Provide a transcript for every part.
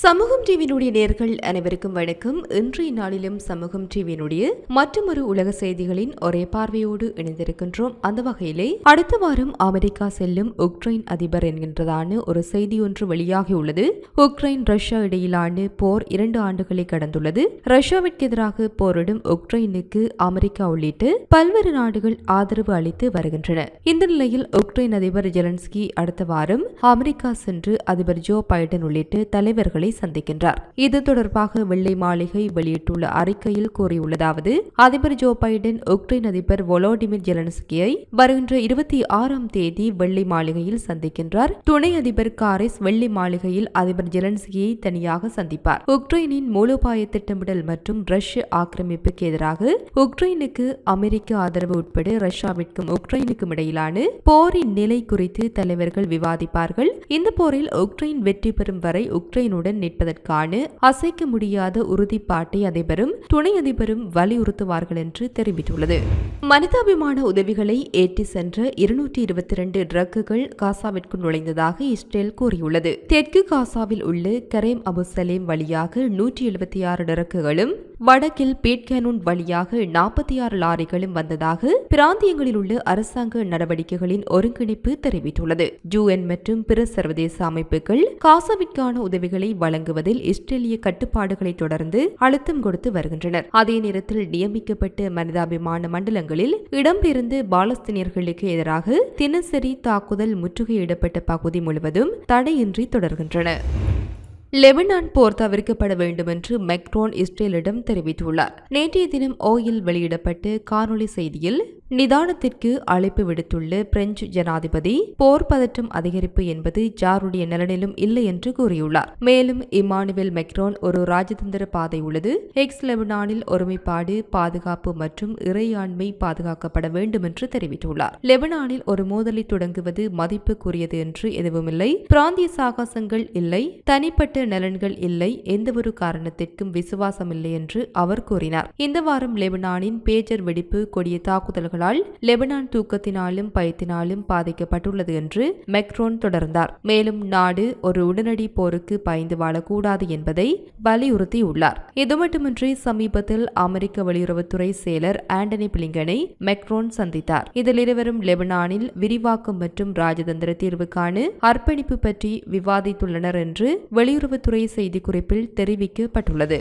சமூகம் டிவியினுடைய நேர்கள் அனைவருக்கும் வணக்கம். இன்றைய நாளிலும் சமூகம் டிவியினுடைய மற்றொரு உலக செய்திகளின் ஒரே பார்வையோடு இணைந்திருக்கின்றோம். அந்த வகையிலே அடுத்த வாரம் அமெரிக்கா செல்லும் உக்ரைன் அதிபர் என்கின்றதான ஒரு செய்தி ஒன்று வெளியாகியுள்ளது உக்ரைன் ரஷ்யா இடையிலான போர் இரண்டு ஆண்டுகளை கடந்துள்ளது. ரஷ்யாவிற்கு எதிராக போரிடும் உக்ரைனுக்கு அமெரிக்கா உள்ளிட்டு பல்வேறு நாடுகள் ஆதரவு அளித்து வருகின்றன. இந்த நிலையில் உக்ரைன் அதிபர் ஜெலன்ஸ்கி அடுத்த வாரம் அமெரிக்கா சென்று அதிபர் ஜோ பைடன் உள்ளிட்ட தலைவர்கள் சந்திக்கின்றார். இது தொடர்பாக வெள்ளை மாளிகை வெளியிட்டுள்ள அறிக்கையில் கூறியுள்ளதாவது அதிபர் ஜோ பைடன் உக்ரைன் அதிபர் வொலோடிமிர் ஜெலன்ஸ்கியை வருகின்ற இருபத்தி ஆறாம் தேதி வெள்ளை மாளிகையில் சந்திக்கின்றார். துணை அதிபர் காரிஸ் வெள்ளை மாளிகையில் அதிபர் ஜெலன்ஸ்கியை தனியாக சந்திப்பார். உக்ரைனின் மூலோபாய திட்டமிடல் மற்றும் ரஷ்ய ஆக்கிரமிப்புக்கு எதிராக உக்ரைனுக்கு அமெரிக்க ஆதரவு உட்பட ரஷ்யாவிற்கும் உக்ரைனுக்கும் இடையிலான போரின் நிலை குறித்து தலைவர்கள் விவாதிப்பார்கள். இந்த போரில் உக்ரைன் வெற்றி பெறும் வரை உக்ரைனுடன் நிற்பதற்கான அசைக்க முடியாத உறுதிப்பாட்டை அதிபரும் துணை அதிபரும் வலியுறுத்துவார்கள் என்று தெரிவித்துள்ளது. மனிதாபிமான உதவிகளை ஏற்றி சென்ற இருநூற்றி இருபத்தி இரண்டு ட்ரக்குகள் காசாவிற்கு நுழைந்ததாக இஸ்ரேல் கூறியுள்ளது. தெற்கு காசாவில் உள்ள கரேம் அபு சலேம் வழியாக நூற்றி எழுபத்தி ஆறு ட்ரக்குகளும் வடக்கில் பேட்கேனூன் வழியாக நாற்பத்தி ஆறு லாரிகளும் வந்ததாக பிராந்தியங்களில் உள்ள அரசாங்க நடவடிக்கைகளின் ஒருங்கிணைப்பு தெரிவித்துள்ளது. யூஎன் மற்றும் பிற சர்வதேச அமைப்புகள் காசாவிற்கான உதவிகளை வழங்குவதில் இஸ்ரேலிய கட்டுப்பாடுகளை தொடர்ந்து அழுத்தம் கொடுத்து வருகின்றனர். அதே நேரத்தில் நியமிக்கப்பட்ட மனிதாபிமான மண்டலங்களில் இடம்பெயர்ந்து பாலஸ்தீனியர்களுக்கு எதிராக தினசரி தாக்குதல் முற்றுகையிடப்பட்ட பகுதி முழுவதும் தடையின்றி தொடர்கின்றன. லெபனான் போர் தவிர்க்கப்பட வேண்டும் என்று மெக்ரோன் இஸ்ரேலிடம் தெரிவித்துள்ளார். நேற்றைய தினம் ஓயில் வெளியிடப்பட்டு காணொலி செய்தியில் நிதானத்திற்கு அழைப்பு விடுத்துள்ள பிரெஞ்சு ஜனாதிபதி போர் பதற்றம் அதிகரிப்பு என்பது ஜாருடைய நலனிலும் இல்லை என்று கூறியுள்ளார். மேலும் இமானுவேல் மெக்ரோன் ஒரு ராஜதந்திர பாதை உள்ளது. எக்ஸ் லெபனானில் ஒருமைப்பாடு பாதுகாப்பு மற்றும் இறையாண்மை பாதுகாக்கப்பட வேண்டும் என்று தெரிவித்துள்ளார். லெபனானில் ஒரு மோதலை தொடங்குவது மதிப்புக்குரியது என்று எதுவுமில்லை. பிராந்திய சாகசங்கள் இல்லை. தனிப்பட்ட நலன்கள் இல்லை. எந்தவொரு காரணத்திற்கும் விசுவாசம் இல்லை என்று அவர் கூறினார். இந்த வாரம் லெபனானின் பேஜர் வெடிப்பு கொடிய தாக்குதல்கள் ஆனால் லெபனான் தூக்கத்தினாலும் பயத்தினாலும் பாதிக்கப்பட்டுள்ளது என்று மெக்ரோன் தொடர்ந்தார். மேலும் நாடு ஒரு உடனடி போருக்கு பயந்து வாழக்கூடாது என்பதை வலியுறுத்தியுள்ளார். இது மட்டுமின்றி சமீபத்தில் அமெரிக்க வெளியுறவுத்துறை செயலர் ஆண்டனி பிளிங்கனை மெக்ரோன் சந்தித்தார். இதில் இருவரும் லெபனானில் விரிவாக்கம் மற்றும் ராஜதந்திர தீர்வுக்கான அர்ப்பணிப்பு பற்றி விவாதித்துள்ளனர் என்று வெளியுறவுத்துறை செய்திக்குறிப்பில் தெரிவிக்கப்பட்டுள்ளது.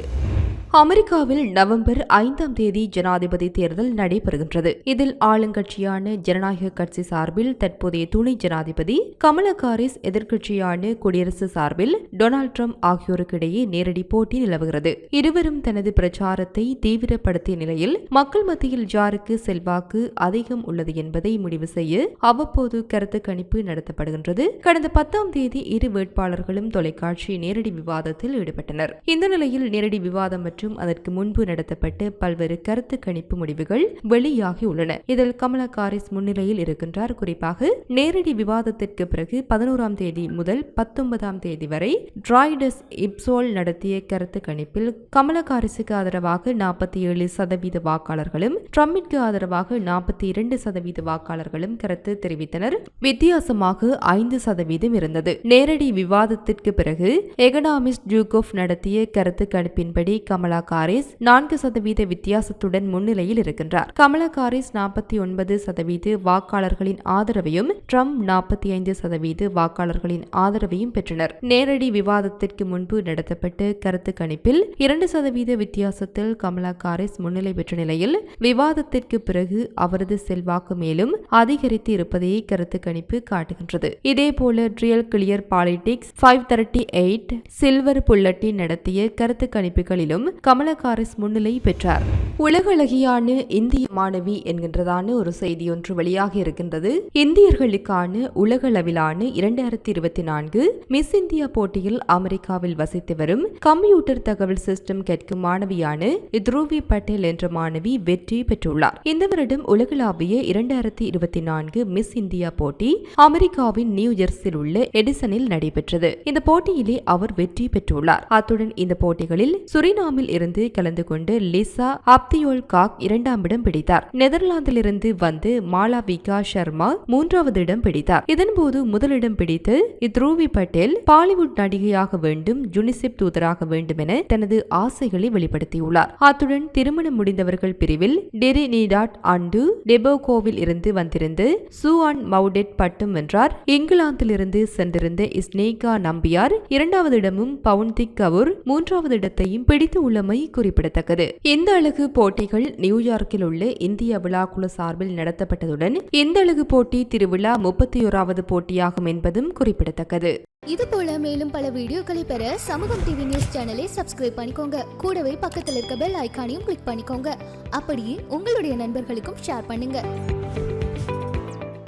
அமெரிக்காவில் நவம்பர் ஐந்தாம் தேதி ஜனாதிபதி தேர்தல் நடைபெறுகின்றது. இதில் ஆளுங்கட்சியான ஜனநாயக கட்சி சார்பில் தற்போதைய துணை ஜனாதிபதி கமலா காரிஸ் எதிர்க்கட்சியான குடியரசு சார்பில் டொனால்ட் ட்ரம்ப் ஆகியோருக்கு இடையே நேரடி போட்டி நிலவுகிறது. இருவரும் தனது பிரச்சாரத்தை தீவிரப்படுத்திய நிலையில் மக்கள் மத்தியில் ஜாருக்கு செல்வாக்கு அதிகம் உள்ளது என்பதை முடிவு செய்ய அவ்வப்போது கருத்து கணிப்பு நடத்தப்படுகின்றது. கடந்த பத்தாம் தேதி இரு வேட்பாளர்களும் தொலைக்காட்சி நேரடி விவாதத்தில் ஈடுபட்டனர். இந்த நிலையில் நேரடி விவாதம் மற்றும் மற்றும் அதற்கு முன்பு நடத்தப்பட்ட பல்வேறு கருத்து கணிப்பு முடிவுகள் வெளியாகியுள்ளன. இதில் கமலா காரிஸ் முன்னிலையில் இருக்கின்றார். குறிப்பாக நேரடி விவாதத்திற்கு பிறகு பதினோராம் தேதி முதல் பத்தொன்பதாம் தேதி வரை டிராய்டஸ் இப்சோல் நடத்திய கருத்து கணிப்பில் கமலா காரிஸுக்கு ஆதரவாக நாற்பத்தி ஏழு சதவீத வாக்காளர்களும் ட்ரம்பிற்கு ஆதரவாக நாற்பத்தி இரண்டு சதவீத வாக்காளர்களும் கருத்து தெரிவித்தனர். வித்தியாசமாக ஐந்து சதவீதம் இருந்தது. நேரடி விவாதத்திற்கு பிறகு எகனாமிஸ்ட் ஜூகோஃப் நடத்திய கருத்து கணிப்பின்படி கமலா கமலா காரிஸ் நான்கு சதவீத வித்தியாசத்துடன் முன்னிலையில் இருக்கின்றார். கமலா காரிஸ் நாற்பத்தி ஒன்பது சதவீத வாக்காளர்களின் ஆதரவையும் ட்ரம்ப் நாற்பத்தி ஐந்து சதவீத வாக்காளர்களின் ஆதரவையும் பெற்றனர். நேரடி விவாதத்திற்கு முன்பு நடத்தப்பட்ட கருத்து கணிப்பில் இரண்டு சதவீத வித்தியாசத்தில் கமலா காரிஸ் முன்னிலை பெற்ற நிலையில் விவாதத்திற்கு பிறகு அவரது செல்வாக்கு மேலும் அதிகரித்து இருப்பதையே கருத்து கணிப்பு காட்டுகின்றது. இதேபோல Real Clear Politics five thirty eight Silver Bulletin நடத்திய கருத்து கணிப்புகளிலும் கமலகாரிஸ் முன்னிலை பெற்றார். உலகளகியான இந்திய மாணவி என்கின்றதான ஒரு செய்தி ஒன்று வெளியாகி இருக்கின்றது. இந்தியர்களுக்கான உலகளவிலான இரண்டாயிரத்தி இருபத்தி நான்கு மிஸ் இந்தியா போட்டியில் அமெரிக்காவில் வசித்து வரும் கம்ப்யூட்டர் தகவல் சிஸ்டம் கேட்கும் மாணவியான துருவி பட்டேல் என்ற மாணவி வெற்றி பெற்றுள்ளார். இந்த வருடம் உலகளாவிய இரண்டாயிரத்தி இருபத்தி நான்கு மிஸ் இந்தியா போட்டி அமெரிக்காவின் நியூ ஜெர்சியில் உள்ள எடிசனில் நடைபெற்றது. இந்த போட்டியிலே அவர் வெற்றி பெற்றுள்ளார். அத்துடன் இந்த போட்டிகளில் சுரினாமில் இருந்து கலந்து கொண்டு லிசா அப்தியோல் காக் இரண்டாம் இடம் பிடித்தார். நெதர்லாந்திலிருந்து வந்து மாலாவிகா சர்மா மூன்றாவது இடம் பிடித்தார். இதன்போது முதலிடம் பிடித்து த்ரூவி பட்டேல் பாலிவுட் நடிகையாக வேண்டும் யுனிசெப் தூதராக வேண்டும் என தனது ஆசைகளை வெளிப்படுத்தியுள்ளார். அத்துடன் திருமணம் முடிந்தவர்கள் பிரிவில் டெரி நீடாட் அண்டு டெபோகோவில் இருந்து வந்திருந்து சூஆன் மவுடெட் பட்டம் வென்றார். இங்கிலாந்திலிருந்து சென்றிருந்த இஸ்னேகா நம்பியார் இரண்டாவது இடமும் பவுன்திக் கவுர் மூன்றாவது இடத்தையும் பிடித்து உள்ளமை குறிப்பிடத்தக்கது. இந்த அழகு போட்டிகள் நியூயார்க்கில் உள்ள இந்திய விழாக்குழு சார்பில் நடத்தப்பட்டதுடன் இந்த அழகு போட்டி திருவிழா முப்பத்தி ஓராவது போட்டியாகும் என்பதும் குறிப்பிடத்தக்கது. இது போல மேலும் பல வீடியோக்களை பெற சமூகம் டிவி நியூஸ் சேனலை சப்ஸ்கிரைப் பண்ணிக்கோங்க. கூடவே பக்கத்தில் இருக்க பெல் ஐக்கானையும் கிளிக் பண்ணிக்கோங்க. அப்படியே உங்களுடைய நண்பர்களுக்கும் ஷேர் பண்ணுங்க.